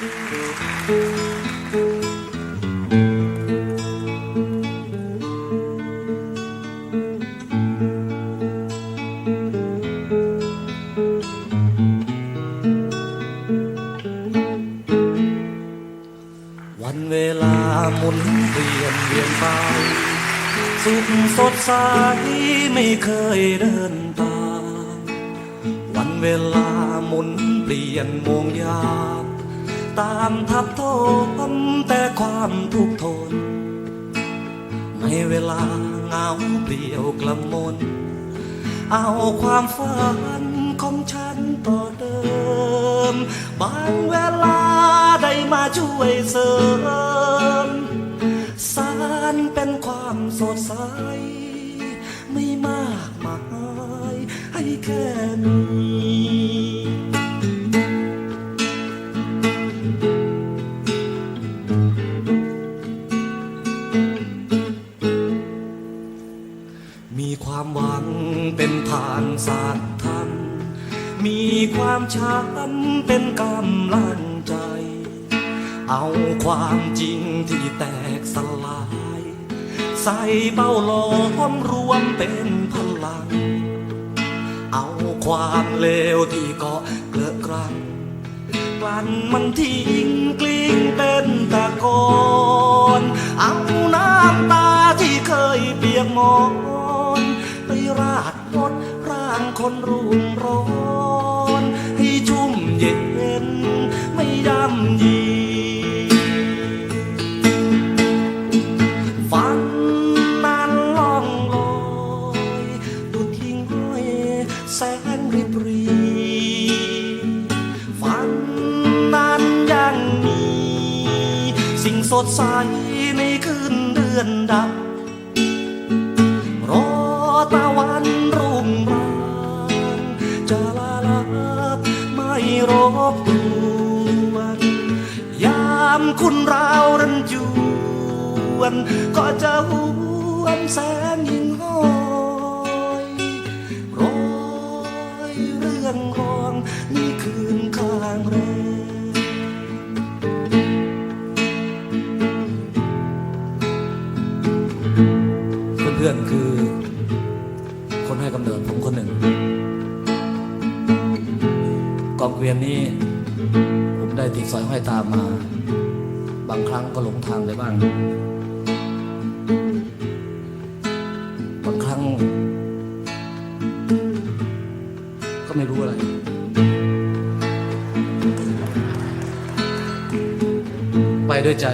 วันเวลาหมุนเปลี่ยนเปลี่ยนไป สุขสดใสไม่เคยเดินตาม วันเวลาหมุนเปลี่ยนโมงยาม ตามทับทมแต่ความทุกข์ทนไม่เวลาเหงาเปลี่ยวกระมน เอาความฝันของฉันต่อเดิม บางเวลาได้มาช่วยเสริมสารเป็นความสดใส ไม่มากมายให้แค่นี้ ความหวังเป็นฐานสารธรรมมีความช้ำเป็นกำลังใจ เอาความจริงที่แตกสลาย ใส่เบ้าหลอมรวมเป็นพลัง เอาความเลวที่เกาะเกลือกรังกลั่นมันทิ้งกลิ้งเป็นตะกอน รุ่มร้อนให้ชุ่มเย็นไม่ย่ำยีฝันนั้นล่องลอยดุดทิ้งห้อยแสงริบรีฝันนั้นยังมี สิ่งสดใสในคืนเดือนดับ รบกวนยามคุณราวรันจวน ก็จะหวนแสงหิ่งห้อยร้อยเรื่องรองนี่คืนข้างแรมเพื่อนคือคนให้กำเนิดผมคนหนึ่ง กองเกวียนนี้ ผมได้ติดสอยห้อยตามมา บางครั้งก็หลงทางไปบ้าง บางครั้ง ก็ไม่รู้อะไร ไปด้วยใจ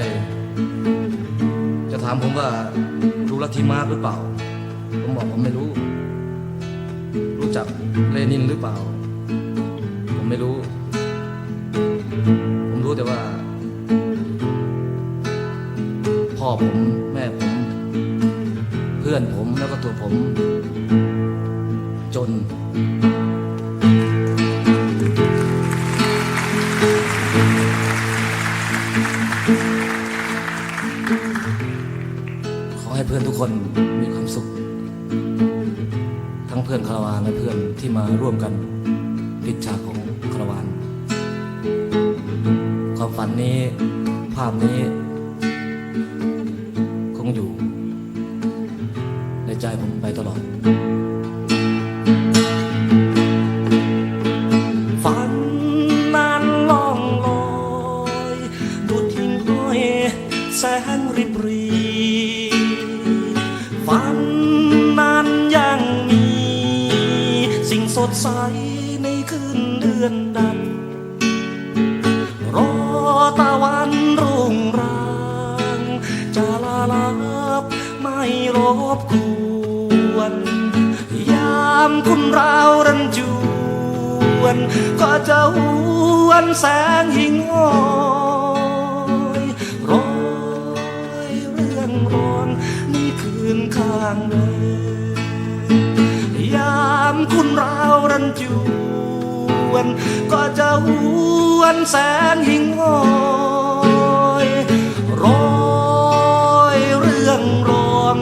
จะถามผมว่ารู้ลัทธิมาร์กหรือเปล่า ผมบอกผมไม่รู้ รู้จักเลนินหรือเปล่า ผมไม่รู้ ผมรู้แต่ว่า พ่อผมแม่ผม เพื่อนผมแล้วก็ตัวผม จนขอให้เพื่อนทุกคนมีความสุข ทั้งเพื่อนคาราวานและเพื่อนที่มาร่วมกันปิดฉากขอ ฝันนี้ ภาพนี้ คงอยู่ ในใจผมไปตลอด ฝันนั้นล่องลอยดูดทิ้งห้อยแสงริบรี ฝันนั้นยังมี สิ่งสดใสในคืนเดือนดับรอ ตะวันรุ่งรางจะลาลับไม่รบกวน ยามคุณราวรันจวน ก็จะหวนแสงหิ่งห้อยร้อยเรื่องร้อนนี่คืนข้างแรมยามคุณราวรันจวน วน ก็จะหวนแสนหิ่งห้อยร้อยเรื่องรอง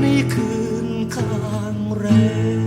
ในคืนข้างแรง